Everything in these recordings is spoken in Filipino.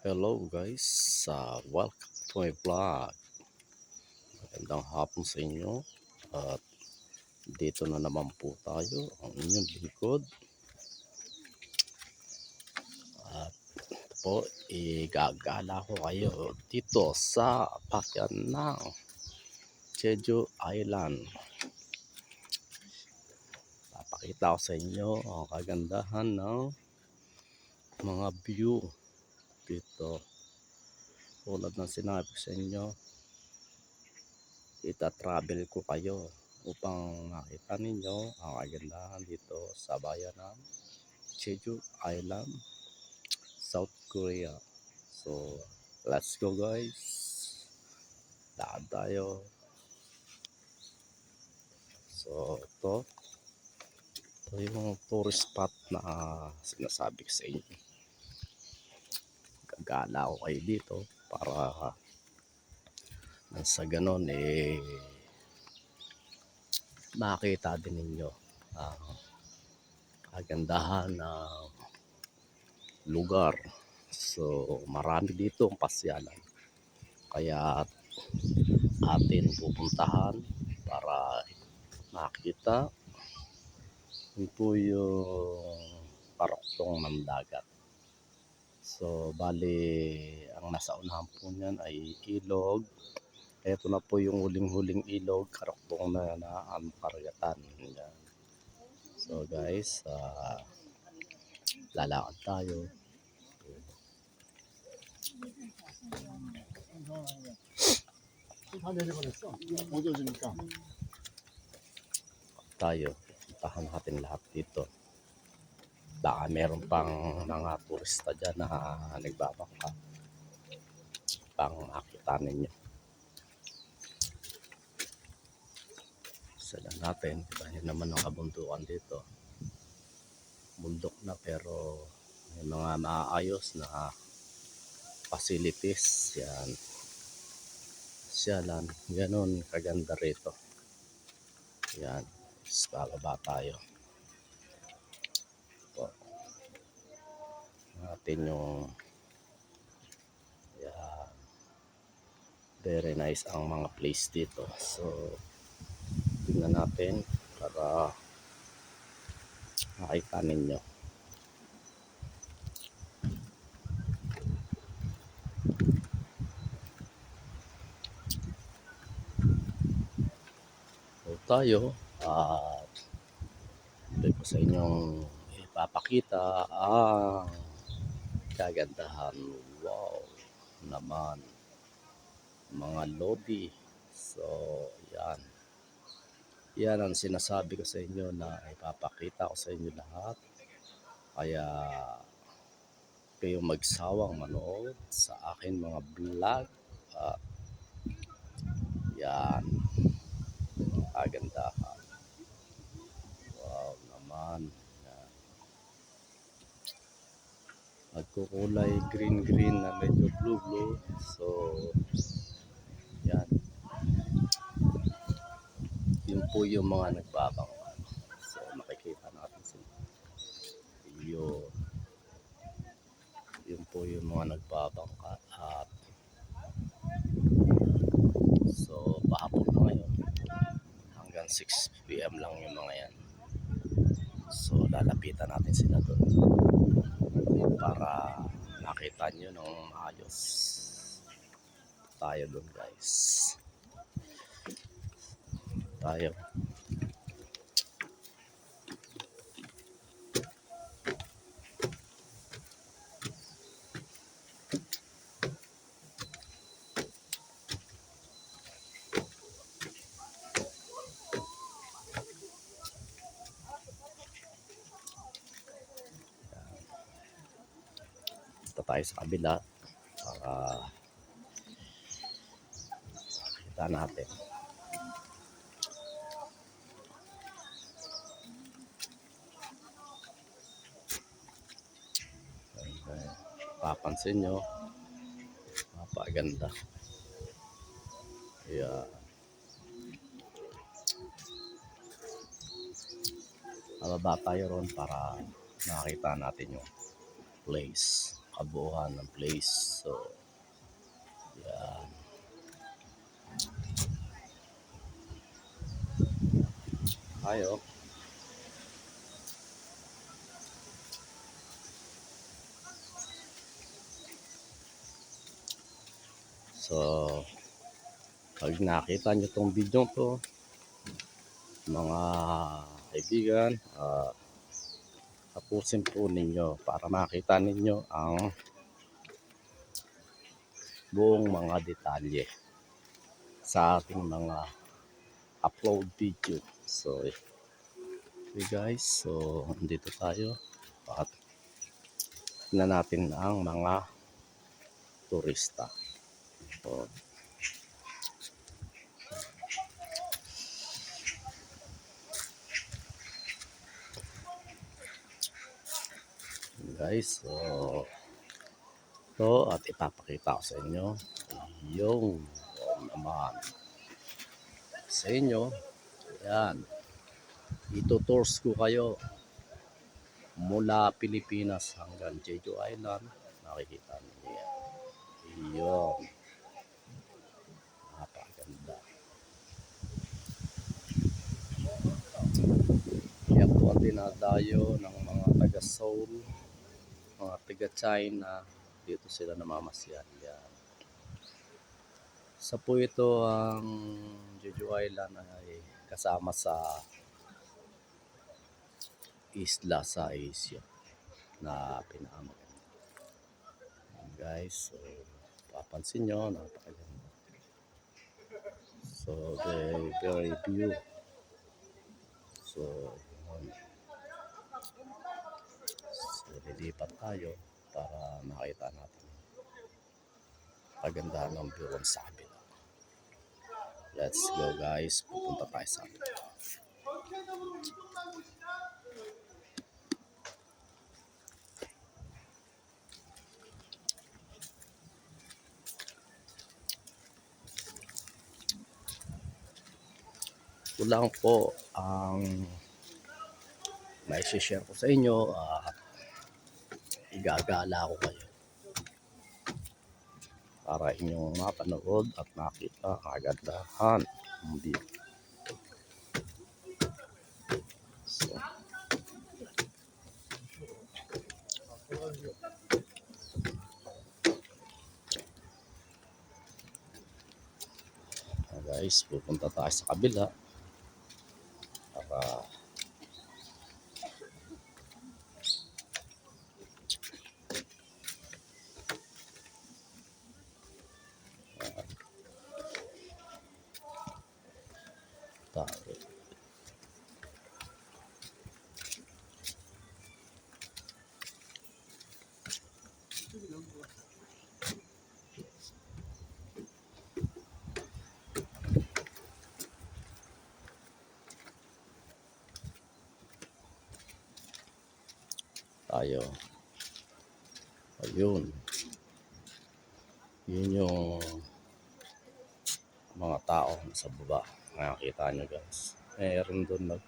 Hello guys, uh, welcome to my vlog. Magandang hapon sa inyo at dito na naman po tayo ang inyong likod. At po, igagala ko kayo dito sa pakyan ng Jeju Island. Papakita ko sa inyo ang kagandahan ng mga view dito. Tulad ng sinabi ko sa inyo ita-travel ko kayo upang makita ninyo ang kagandahan dito sa bayan ng Jeju Island South Korea. So let's go guys. Lakad tayo. So ito. Ito yung tourist spot na sinasabi ko sa inyo gagala ko kayo dito para sa ganon eh makita din ninyo ang kagandahan ng lugar. So marami dito ang pasyalan. Kaya atin pupuntahan para makita po yung paroktong ng dagat So, bali, ang nasa unahan po niyan ay ilog. Ito na po yung huling-huling ilog, karoktong na na ang karagatan. Yan. So, guys, ah, lalakad tayo. 다 내려버렸어. 어두워지니까. Tayo. Puntahan natin lahat dito. Baka meron pang mga turista dyan na nagbabangka. Pang makita ninyo. Sala natin. Dahil naman ang kabundukan dito. Bundok na pero may mga maayos na facilities. Yan. Syalan. Ganon kaganda rito. Yan. Bababa tayo. Ito. Natin yung yan. Very nice ang mga place dito. So, tingnan natin para makita ninyo. So, tayo at ito ko sa inyong ipapakita ang kagandahan. Wow naman mga lobby. So, yan. Yan ang sinasabi ko sa inyo na ipapakita ko sa inyo lahat. Kaya kayo magsawang manood sa akin mga vlog. At yan. Ang kagandahan. Wow naman. Yan. Nagkukulay green-green na medyo blue-blue. So, yan. Yun po yung mga nagbabangka. So, makikita natin sila. Yun. Yun po yung mga nagbabangka. At so, pahapon na ngayon. Hanggang 6 p.m. lang yung mga yan. So, lalapitan natin sila doon para makita nyo ng maayos. Tayo doon guys. Tayo tayo sa kabila para makita natin. Papansin nyo, napaganda. Yeah. Mababa tayo ron para makita natin yung place. Kabuuan ng place. So, yan. Ayo. So, pag nakita nyo tong video to, mga kaibigan, ah, tapusin po ninyo para makita ninyo ang buong mga detalye sa ating mga upload video. So, okay guys, so dito tayo at na natin ang mga turista. So, guys, so to at ipapakita ko sa inyo yung naman sa inyo yan itutours ko kayo mula Pilipinas hanggang Jeju Island. Nakikita niyo yan. Yun napakaganda. Yan po ang dinadayo ng mga taga Seoul mga taga China dito sila namamasyal yan sa po ito ang Jeju Island ay kasama sa isla sa Asia na pinakamaganda. Guys, so papansin nyo, napakaganda. So, very, very view. So, yun. Lilipat tayo para makita natin kagandahan ng view sa kabila. Let's go guys, pupunta tayo sa kabila. Ito po ang may share ko sa inyo at igagala ko kayo. Para inyong mapanood at makita kagandahan view. So, guys, pupunta tayo sa kabila para tayo. Tayo. Ayun. Yun yung mga tao sa baba. Nakakita nyo guys. Meron doon nag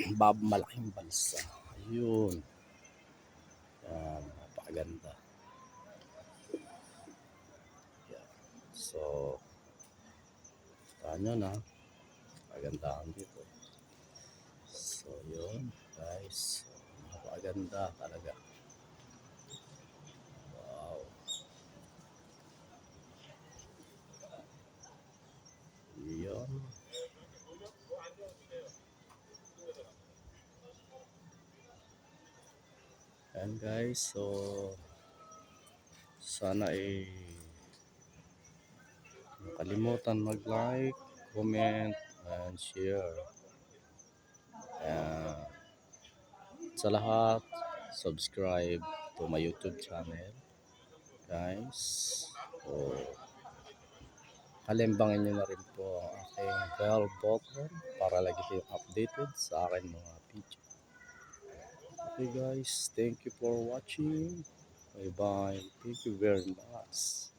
bab malaking balsa. Ayun. Yan. Napakaganda. Yan. So, tayo na. Pagandahan dito. So, yun guys. Napakaganda talaga. Wow. Yun. Yan guys, so sana ay kalimutan mag-like, comment, and share. Yan. Sa lahat, subscribe to my YouTube channel. Guys, so kalimbangin nyo na rin po ang aking bell button para lagi kayong updated sa akin mga video. Okay guys, thank you for watching. Bye bye. Thank you very much.